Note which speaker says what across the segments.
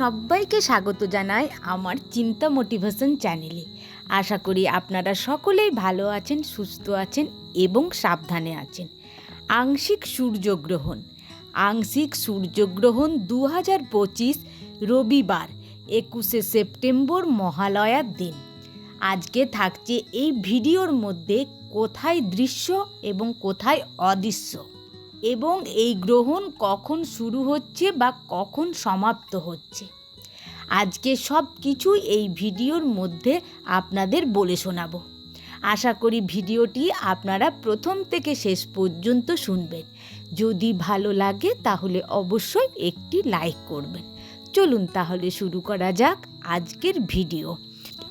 Speaker 1: সবাইকে স্বাগত জানাই আমার চিন্তা মোটিভেশন চ্যানেলে। আশা করি আপনারা সকলেই ভালো আছেন, সুস্থ আছেন এবং সাবধানে আছেন। আংশিক সূর্যগ্রহণ। আংশিক সূর্যগ্রহণ দু হাজার পঁচিশ রবিবার, একুশে সেপ্টেম্বর মহালয়ার দিন। আজকে থাকছে এই ভিডিওর মধ্যে কোথায় দৃশ্য এবং কোথায় অদৃশ্য। এবং এই গ্রহণ কখন শুরু হচ্ছে বা কখন সমাপ্ত হচ্ছে। আজকে সব কিছুই এই ভিডিওর মধ্যে আপনাদের বলে শোনাবো। আশা করি ভিডিওটি আপনারা প্রথম থেকে শেষ পর্যন্ত শুনবেন। যদি ভালো লাগে তাহলে অবশ্যই একটি লাইক করবেন। চলুন তাহলে শুরু করা যাক আজকের ভিডিও।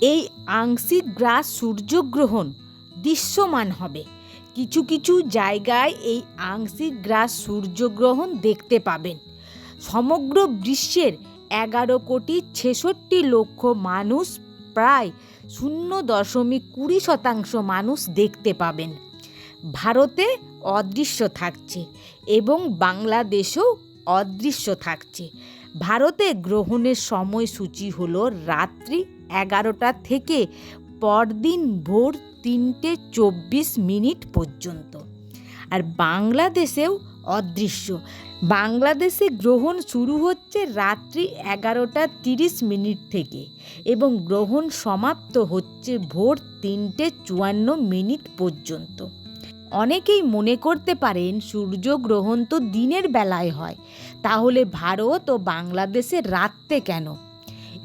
Speaker 1: এই আংশিক গ্রাস সূর্যগ্রহণ দৃশ্যমান হবে। কিছু কিছু জায়গায় এই আংশিক গ্রাস সূর্যগ্রহণ দেখতে পাবেন। সমগ্র বিশ্বের এগারো কোটি ছেষট্টি লক্ষ মানুষ, প্রায় শূন্য দশমিক কুড়ি শতাংশ মানুষ দেখতে পাবেন। ভারতে অদৃশ্য থাকছে এবং বাংলাদেশেও অদৃশ্য থাকছে। ভারতে গ্রহণের সময়সূচি হলো রাত্রি এগারোটা থেকে পরদিন ভোর তিনটে চব্বিশ মিনিট পর্যন্ত। আর বাংলাদেশেও অদৃশ্য। বাংলাদেশে গ্রহণ শুরু হচ্ছে রাত্রি এগারোটা তিরিশ মিনিট থেকে এবং গ্রহণ সমাপ্ত হচ্ছে ভোর তিনটে চুয়ান্ন মিনিট পর্যন্ত। অনেকেই মনে করতে পারেন সূর্যগ্রহণ তো দিনের বেলায় হয়। তাহলে ভারত ও বাংলাদেশে রাত্রে কেন?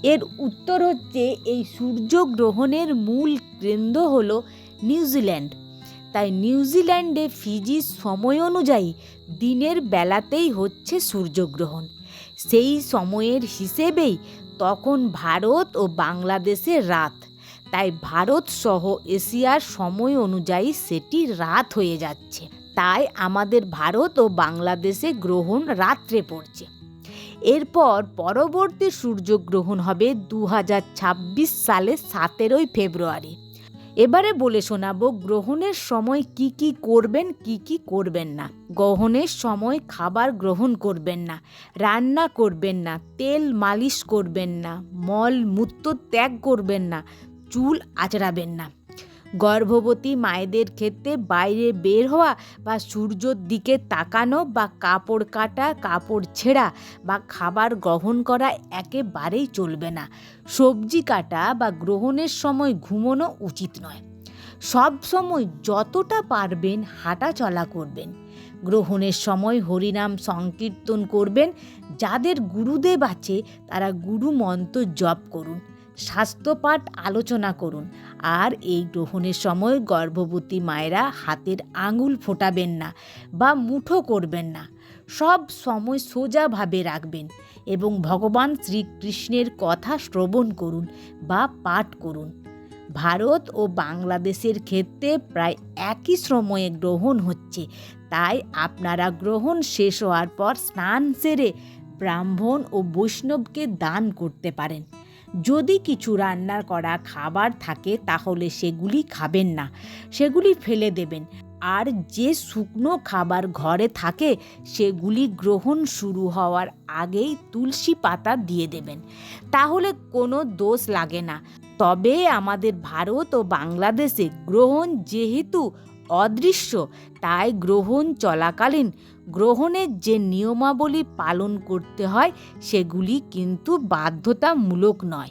Speaker 1: এর উত্তর হচ্ছে এই সূর্যগ্রহণের মূল কেন্দ্র হল নিউজিল্যান্ড তাই নিউজিল্যান্ডে ফিজির সময় অনুযায়ী দিনের বেলাতেই হচ্ছে সূর্যগ্রহণ। সেই সময়ের হিসেবেই তখন ভারত ও বাংলাদেশে রাত। তাই ভারত সহ এশিয়ার সময় অনুযায়ী সেটি রাত হয়ে যাচ্ছে। তাই আমাদের ভারত ও বাংলাদেশে গ্রহণ রাত্রে পড়ছে। এরপর পরবর্তী সূর্যগ্রহণ হবে দু হাজার সালের সতেরোই ফেব্রুয়ারি। এবারে বলে শোনাবো, গ্রহণের সময় কি কি করবেন, কি কি করবেন না। গ্রহণের সময় খাবার গ্রহণ করবেন না, রান্না করবেন না, তেল মালিশ করবেন না মল মূত্র ত্যাগ করবেন না, চুল আঁচড়াবেন না। গর্ভবতী মায়েদের ক্ষেত্রে বাইরে বের হওয়া বা সূর্যর দিকে তাকানো বা কাপড় কাটা, কাপড় ছেঁড়া বা খাবার গ্রহণ করা একেবারেই চলবে না। সবজি কাটা বা গ্রহণের সময় ঘুমোনো উচিত নয়। সব সময় যতটা পারবেন হাঁটা চলা করবেন। গ্রহণের সময় হরিনাম সংকীর্তন করবেন। যাদের গুরুদেব আছে, তারা গুরু মন্ত্র জপ করুন। স্বাস্থ্যপাঠ আলোচনা করুন। আর এই গ্রহণের সময় গর্ভবতী মায়েরা হাতের আঙুল ফোটাবেন না বা মুঠো করবেন না। সব সময় সোজাভাবে রাখবেন এবং ভগবান শ্রীকৃষ্ণের কথা শ্রবণ করুন বা পাঠ করুন। ভারত ও বাংলাদেশের ক্ষেত্রে প্রায় একই সময়ে গ্রহণ হচ্ছে। তাই আপনারা গ্রহণ শেষ হওয়ার পর স্নান সেরে ব্রাহ্মণ ও বৈষ্ণবকে দান করতে পারেন। যদি কিছু রান্নার করা খাবার থাকে, তাহলে সেগুলি খাবেন না। সেগুলি ফেলে দেবেন। আর যে শুকনো খাবার ঘরে থাকে, সেগুলি গ্রহণ শুরু হওয়ার আগেই তুলসী পাতা দিয়ে দেবেন। তাহলে কোনো দোষ লাগে না। তবে আমাদের ভারত ও বাংলাদেশে গ্রহণ যেহেতু অদৃশ্য, তাই গ্রহণ চলাকালীন গ্রহণের যে নিয়মাবলী পালন করতে হয়, সেগুলি কিন্তু বাধ্যতামূলক নয়।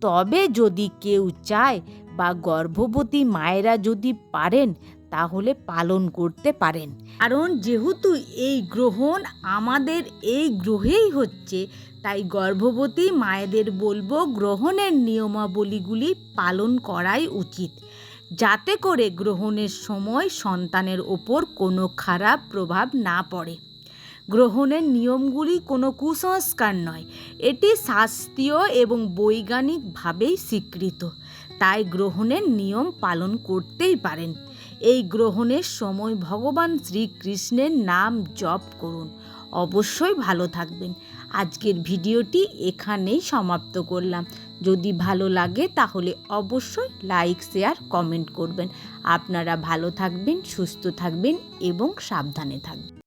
Speaker 1: তবে যদি কেউ চায় বা গর্ভবতী মায়েরা যদি পারেন, তাহলে পালন করতে পারেন। কারণ যেহেতু এই গ্রহণ আমাদের এই গ্রহেই হচ্ছে, তাই গর্ভবতী মায়েদের বলব গ্রহণের নিয়মাবলীগুলি পালন করাই উচিত। যাতে করে গ্রহণের সময় সন্তানের ওপর কোনো খারাপ প্রভাব না পড়ে। গ্রহণের নিয়মগুলি কোনো কুসংস্কার নয়, এটি শাস্ত্রীয় এবং বৈজ্ঞানিকভাবেই স্বীকৃত। তাই গ্রহণের নিয়ম পালন করতেই পারেন। এই গ্রহণের সময় ভগবান শ্রীকৃষ্ণের নাম জপ করুন। অবশ্যই ভালো থাকবেন। আজকের ভিডিওটি এখানেই সমাপ্ত করলাম। যদি ভালো লাগে তাহলে অবশ্যই লাইক, শেয়ার, কমেন্ট করবেন। আপনারা ভালো থাকবেন, সুস্থ থাকবেন এবং সাবধানে থাকবেন।